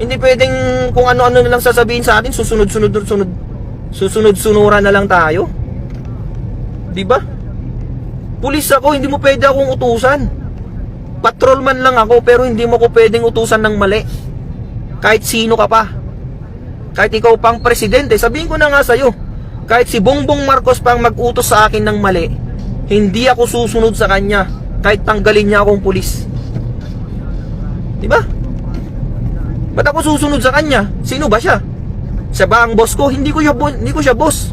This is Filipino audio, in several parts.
Hindi pwedeng kung ano-ano na lang sasabihin sa atin, susunod-sunod sunod susunod-sunuran na lang tayo. 'Di ba? Pulis ako, hindi mo pwede akong utusan. Patrolman lang ako pero hindi mo ko pwedeng utusan ng mali. Kahit sino ka pa. Kahit ikaw pang presidente, sabihin ko na nga sa'yo, kahit si Bongbong Marcos pang mag-utos sa akin ng mali, hindi ako susunod sa kanya kahit tanggalin niya akong pulis. Di ba? Ba't ako susunod sa kanya? Sino ba siya? Siya ba ang boss ko? Hindi ko siya, hindi ko siya boss.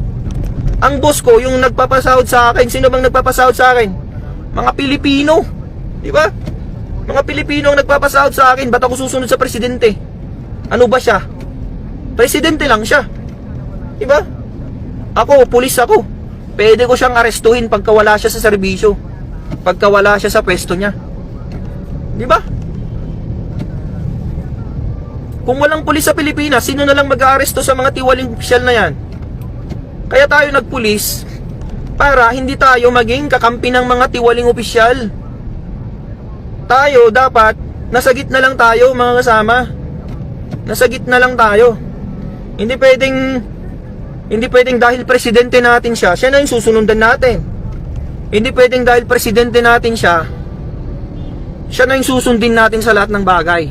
Ang boss ko, yung nagpapasahod sa akin, sino bang nagpapasahod sa akin? Mga Pilipino. Di ba? Mga Pilipino ang nagpapasahod sa akin, ba't ako susunod sa presidente? Ano ba siya? Presidente lang siya. Di ba? Ako, pulis ako. Pwede ko siyang arestuhin pagka wala siya sa serbisyo. Pagka wala siya sa pwesto niya. Di ba? Kung walang pulis sa Pilipinas, sino na lang mag-aaresto sa mga tiwaling opisyal na yan? Kaya tayo nagpulis para hindi tayo maging kakampi ng mga tiwaling opisyal. Tayo dapat nasa gitna lang tayo mga kasama. Nasa gitna lang tayo. Hindi pwedeng hindi pwedeng dahil presidente natin siya, siya na yung susunundan natin. Hindi pwedeng dahil presidente natin siya, siya na yung susundin natin sa lahat ng bagay.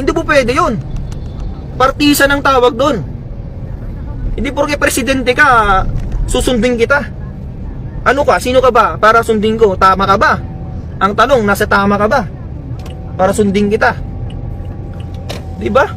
Hindi po pwede yun. Partisa ng tawag doon. Hindi porke presidente ka, susundin kita. Ano ka? Sino ka ba? Para sundin ko. Tama ka ba? Ang tanong, nasa tama ka ba? Para sundin kita. Di ba?